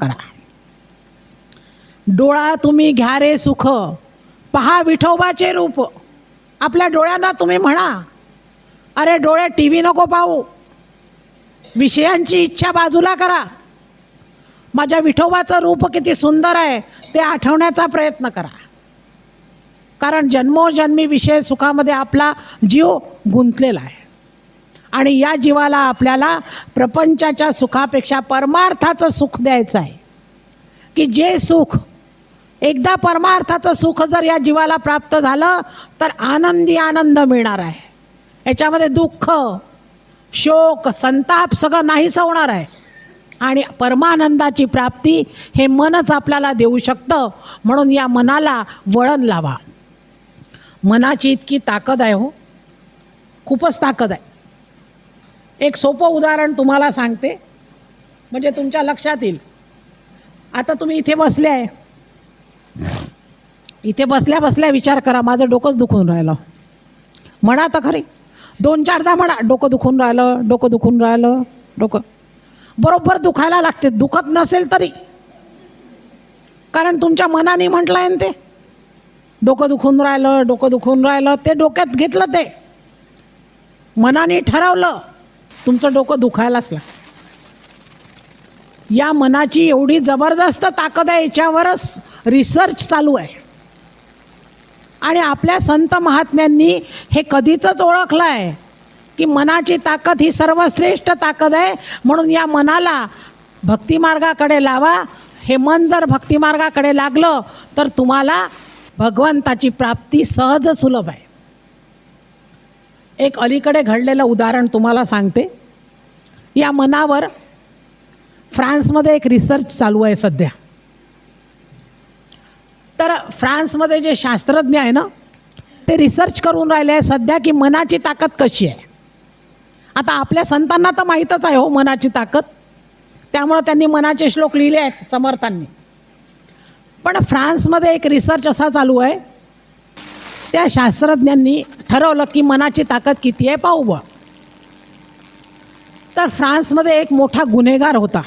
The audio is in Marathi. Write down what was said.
करा. डोळा तुम्ही घ्या रे सुख. पहा विठोबाचे रूप. आपल्या डोळ्यांना तुम्ही म्हणा. अरे डोळे टी व्ही नको पाहू. विषयांची इच्छा बाजूला करा. माझ्या विठोबाचं रूप किती सुंदर आहे ते आठवण्याचा प्रयत्न करा. कारण जन्मोजन्मी विषय सुखामध्ये आपला जीव गुंतलेला आहे. आणि या जीवाला आपल्याला प्रपंचाच्या सुखापेक्षा परमार्थाचं सुख द्यायचं आहे. की जे सुख एकदा परमार्थाचं सुख जर या जीवाला प्राप्त झालं तर आनंदी आनंद मिळणार आहे. याच्यामध्ये दुःख शोक संताप सगळं नाहीच होणार आहे. आणि परमानंदाची प्राप्ती हे मनच आपल्याला देऊ शकतं म्हणून या मनाला वळण लावा. मनाची इतकी ताकद आहे हो. खूपच ताकद आहे. एक सोपं उदाहरण तुम्हाला सांगते. म्हणजे तुमच्या लक्षात येईल. आता तुम्ही इथे बसले आहे इथे बसल्या बसल्या विचार करा माझं डोकंच दुखून राहिलं. म्हणा तर खरी. दोन चारदा म्हणा डोकं दुखून राहिलं डोकं दुखून राहिलं डोकं. बरोबर दुखायला लागते दुखत नसेल तरी. कारण तुमच्या मनाने म्हटलं आहे ना ते. डोकं दुखून राहिलं डोकं दुखून राहिलं ते डोक्यात घेतलं ते. मनाने ठरवलं. तुमचं डोकं दुखायलाच लागतं या मनाची एवढी जबरदस्त ताकद आहे याच्यावरच रिसर्च चालू आहे. आणि आपल्या संत महात्म्यांनी हे कधीचंच ओळखलं आहे की मनाची ताकद ही सर्वश्रेष्ठ ताकद आहे म्हणून या मनाला भक्तिमार्गाकडे लावा. हे मन जर भक्तिमार्गाकडे लागलं तर तुम्हाला भगवंताची प्राप्ती सहज सुलभ आहे. एक अलीकडे घडलेलं उदाहरण तुम्हाला सांगते. या मनावर फ्रान्समध्ये एक रिसर्च चालू आहे सध्या. तर फ्रान्समध्ये जे शास्त्रज्ञ आहे ना ते रिसर्च करून राहिले आहे सध्या की मनाची ताकद कशी आहे. आता आपल्या संतांना तर माहीतच आहे हो मनाची ताकद. त्यामुळं त्यांनी मनाचे श्लोक लिहिले आहेत समर्थांनी. पण फ्रान्समध्ये एक रिसर्च असा चालू आहे. त्या शास्त्रज्ञांनी ठरवलं की मनाची ताकद किती आहे पाहू बा. तर फ्रान्समध्ये एक मोठा गुन्हेगार होता.